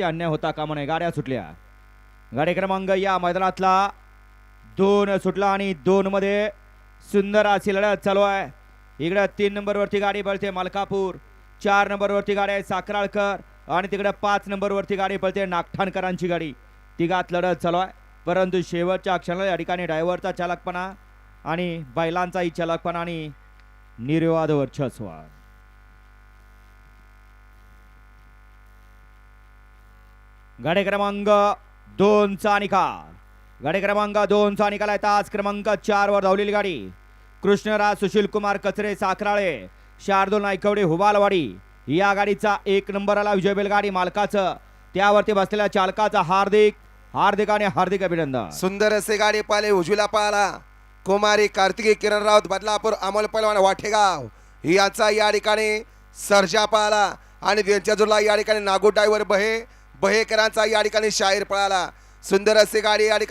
अन्याय होता कामा नये. गाड्या सुटल्या. गाडी क्रमांक या मैदानातला दोन सुटला आणि दोन मध्ये सुंदर अशी लढत चालू आहे. इकडे तीन नंबरवरती गाडी पळते मलकापूर. चार नंबरवरती गाडी आहे साखराळकर आणि तिकडे पाच नंबरवरती गाडी पळते नागठाणकरांची गाडी. तिघात लढत चालू आहे. परंतु शेवटच्या क्षणाला या ठिकाणी ड्रायव्हरचा चालकपणा आणि बैलांचाही चालकपणा आणि निर्विवाद वर्चस्व गाडी क्रमांक दोनचा निकाल. गाडी क्रमांक दोनचा निकाल आहे. तास क्रमांक चारवर धावलेली गाडी. कृष्णराज सुशील कुमार कचरे साखराळे शार्दूल नायकवडे हुबालवाडी या गाडीचा एक नंबरला विजय बैलगाडी मालकाचं त्यावरती बसलेल्या चालकाचा हार्दिक हार्दिक आणि हार्दिक अभिनंदन. सुंदर असे गाडी पाहिले उजवीला पाहिला कुमारी कार्तिकी किरण राऊत बदलापूर अमोल पलवान वाठेगाव. याचा या ठिकाणी सर्जा पाहिला आणि त्यांच्या जोडला या ठिकाणी नागो ड्रायव्हर बहे. बहेकरांचा या ठिकाणी शाहीर पळाला. सुंदर असे गाडी या ठिकाणी